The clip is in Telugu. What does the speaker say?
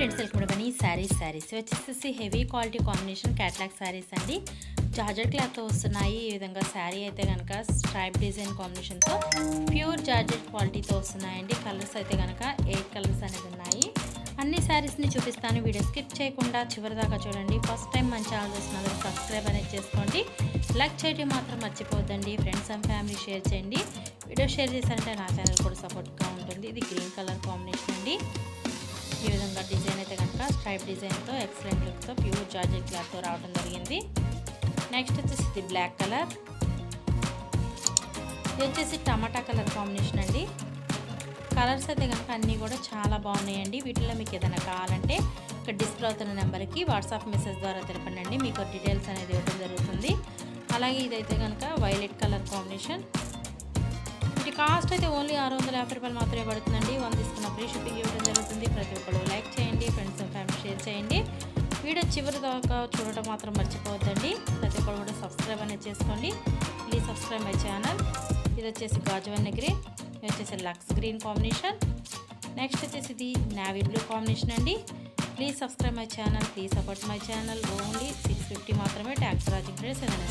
నైస్ శారీస్ వచ్చేసి heavy quality combination catalogue saris అండి. జార్జెట్ క్లాత్తో వస్తున్నాయి. ఈ విధంగా శారీ అయితే కనుక స్ట్రైప్ డిజైన్ కాంబినేషన్తో ప్యూర్ జార్జెట్ క్వాలిటీతో వస్తున్నాయండి. కలర్స్ అయితే కనుక ఎయిట్ కలర్స్ అనేది ఉన్నాయి. అన్ని శారీస్ని చూపిస్తాను. వీడియో స్కిప్ చేయకుండా చివరి దాకా చూడండి. ఫస్ట్ టైం మంచి ఛానల్ చూస్తున్నారు సబ్స్క్రైబ్ అనేది చేసుకోండి. లైక్ చేయడం మాత్రం మర్చిపోద్దండి ఫ్రెండ్స్ అండ్ ఫ్యామిలీ షేర్ చేయండి. వీడియో షేర్ చేశారంటే నా ఛానల్ కూడా సపోర్ట్గా ఉంటుంది. ఇది గ్రీన్ కలర్ కాంబినేషన్ అండి. టైప్ డిజైన్తో ఎక్సలెంట్ లుక్తో ప్యూర్ జార్జెట్ క్లాత్తో రావడం జరిగింది. నెక్స్ట్ వచ్చేసి ఇది బ్లాక్ కలర్. ఇది వచ్చేసి టమాటా కలర్ కాంబినేషన్ అండి. కలర్స్ అయితే కనుక అన్నీ కూడా చాలా బాగున్నాయండి. వీటిలో మీకు ఏదైనా కావాలంటే ఇక్కడ డిస్ప్లే అవుతున్న నెంబర్కి వాట్సాప్ మెసేజ్ ద్వారా తెలపండి మీకు డీటెయిల్స్ అనేది ఇవ్వడం జరుగుతుంది. అలాగే ఇదైతే కనుక వైలెట్ కలర్ కాంబినేషన్. వీటి కాస్ట్ అయితే ఓన్లీ ఆరు వందల యాభై రూపాయలు మాత్రమే పడుతుందండి. వన్ తీసుకున్న ఫ్రీ షిప్పింగ్ చివరి దాకా చూడటం మాత్రం మర్చిపోవద్దండి. ప్రతి ఒక్కరు కూడా సబ్స్క్రైబ్ అనేది చేసుకోండి. ప్లీజ్ సబ్స్క్రైబ్ మై ఛానల్ ఇది వచ్చేసి గాజువన్న గ్రీన్ ఇది వచ్చేసి లక్స్ గ్రీన్ కాంబినేషన్. నెక్స్ట్ వచ్చేసి ఇది నావీ బ్లూ కాంబినేషన్ అండి. Please subscribe my channel please support my channel only six fifty మాత్రమే ట్యాక్స్ రాజింగ్ ప్రైస్ ఏదైనా